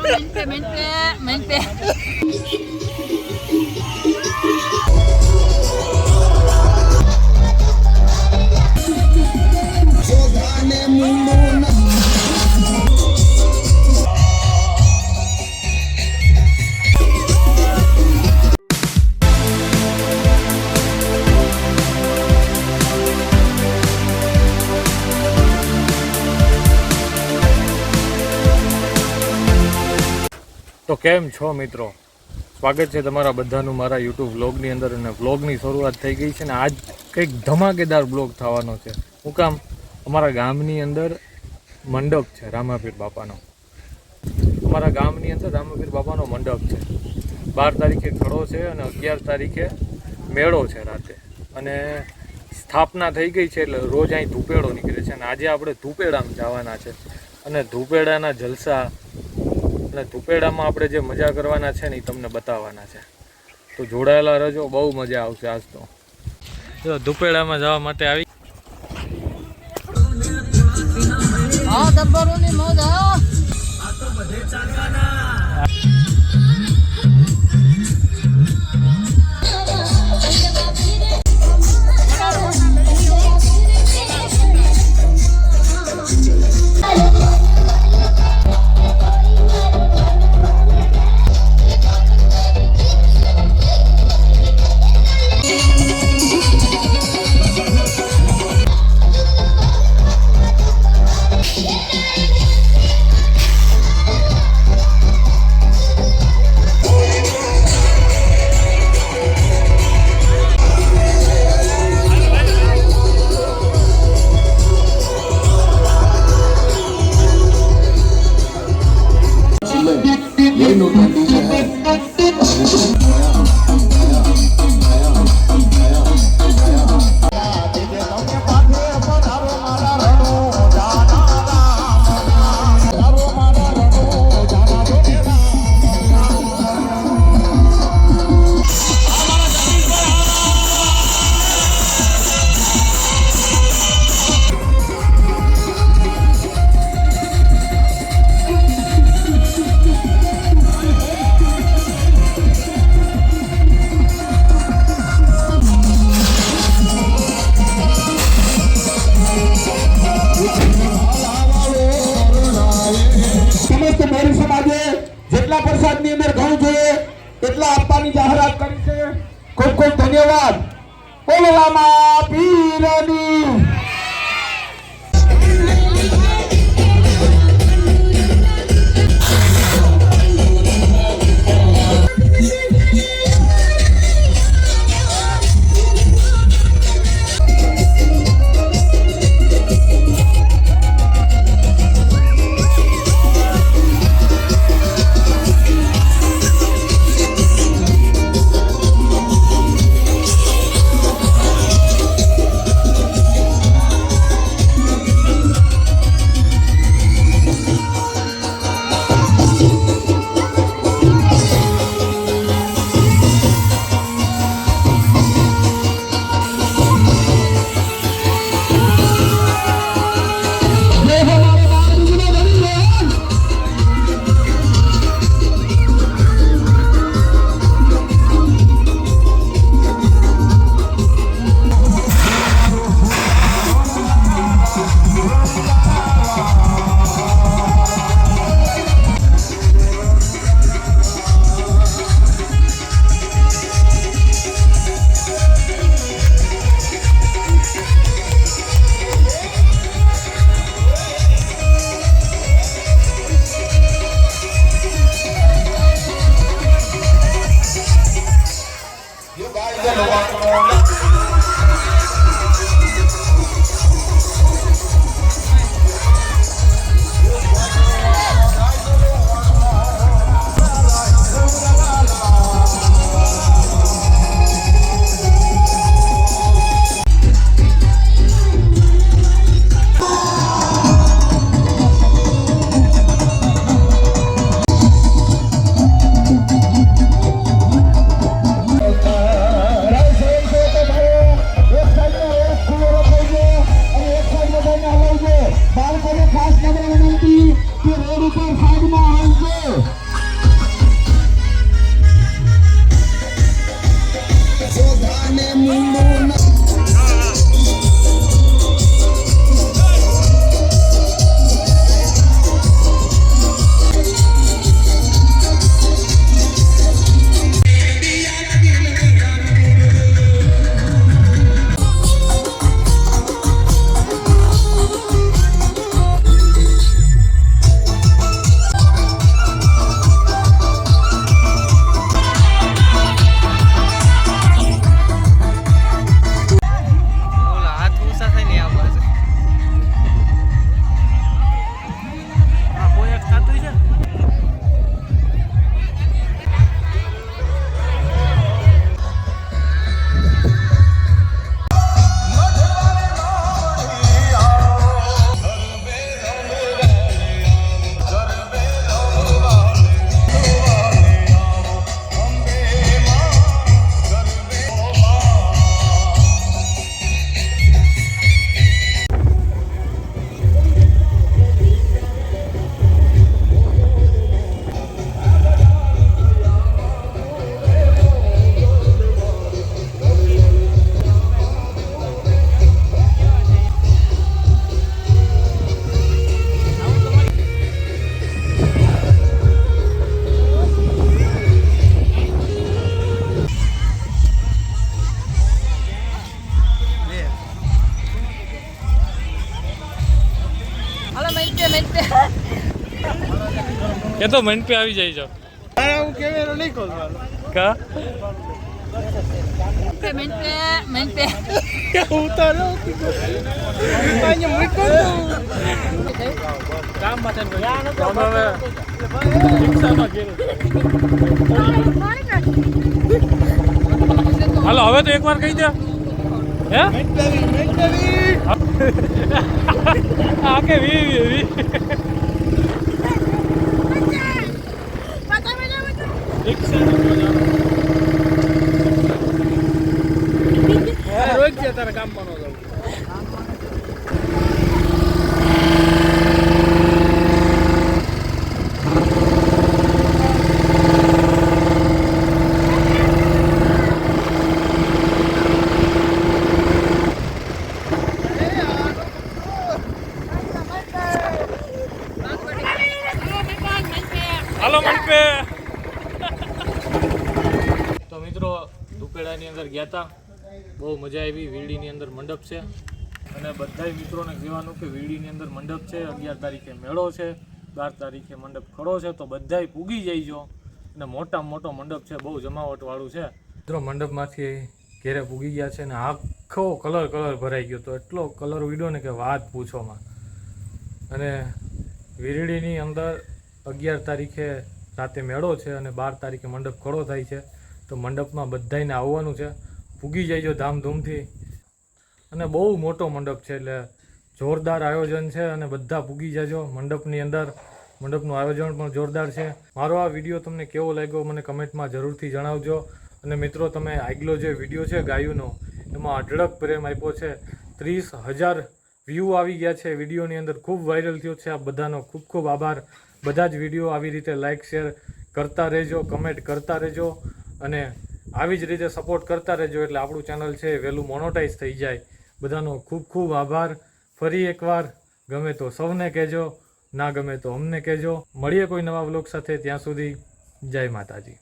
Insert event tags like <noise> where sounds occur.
เมนเปเมนเปนเป કેમ છો મિત્રો? સ્વાગત છે તમારા બધાનું મારા યુટ્યુબ વ્લોગની અંદર અને વ્લોગની શરૂઆત થઈ ગઈ છે ને આજ કંઈક ધમાકેદાર બ્લોગ થવાનો છે. હું કામ અમારા ગામની અંદર મંડપ છે રામાપીર બાપાનો. અમારા ગામની અંદર રામાપીર બાપાનો મંડપ છે. બાર તારીખે ખડો છે અને અગિયાર તારીખે મેળો છે રાતે. અને સ્થાપના થઈ ગઈ છે એટલે રોજ અહીં ધૂપેડો નીકળે છે અને આજે આપણે ધૂપેડામાં જવાના છે. અને ધૂપેડાના જલસા અને ધુપેડામાં આપણે જે મજા કરવાના છે ને એ તમને બતાવવાના છે. તો જોડાયેલા રહેજો, બહુ મજા આવશે આજ તો. જો ધુપેડામાં જવા માટે આવી હા મોજ આ તો બધે no ખૂબ ધન્યવાદ the one. પીરની તો મન પે આવી જાય છો કા? mente, mente. તમે હવે રિક્ષામાં ઘેર. હાલો હવે તો એકવાર કહી દે. હે? <laughs> આ કે વી વી. રોજ છે તારા હાલો મનપે. તો મિત્રો દુપેડાની અંદર ગયા હતા બહુ મજા આવી. વીરડીની અંદર મંડપ છે. અને બધાય મિત્રોને કહેવાનું કે વીડીની અંદર મંડપ છે. અગિયાર તારીખે મેળો છે. બાર તારીખે મંડપ ખડો છે. તો બધાય પૂગી જઈજો. અને મોટામાં મોટો મંડપ છે. બહુ જમાવટવાળું છે. મિત્રો, મંડપમાંથી ઘેરે પૂગી ગયા છે અને આખો કલર કલર ભરાઈ ગયો. તો એટલો કલર ઉડ્યો ને કે વાત પૂછોમાં. અને વીરડીની અંદર અગિયાર તારીખે રાતે મેળો છે અને બાર તારીખે મંડપ ખડો થાય છે. તો મંડપમાં બધાને આવવાનું છે. ભૂગી જઈજો ધામધૂમથી. અને બહુ મોટો મંડપ છે એટલે જોરદાર આયોજન છે અને બધા ભૂગી જજો મંડપની અંદર. મંડપનું આયોજન પણ જોરદાર છે. મારો આ વીડિયો તમને કેવો લાગ્યો મને કમેન્ટમાં જરૂરથી જણાવજો. અને મિત્રો, તમે આગલો જે વીડિયો છે ગાયુનો, એમાં અઢળક પ્રેમ આપ્યો છે. ત્રીસ હજાર વ્યૂ આવી ગયા છે. વિડીયોની અંદર ખૂબ વાયરલ થયો છે. આ બધાનો ખૂબ ખૂબ આભાર. બધા જ વીડિયો આવી રીતે લાઇક શેર કરતા રહેજો કમેન્ટ કરતા રહેજો. અને આવી જ રીતે સપોર્ટ કરતા રહેજો એટલે આપણું ચેનલ છે વહેલું મોનોટાઈઝ થઈ જાય. બધાનો ખૂબ ખૂબ આભાર. ફરી એકવાર ગમે તો સૌને કહેજો, ના ગમે તો અમને કહેજો. મળીએ કોઈ નવા વ્લોગ સાથે. ત્યાં સુધી જય માતાજી.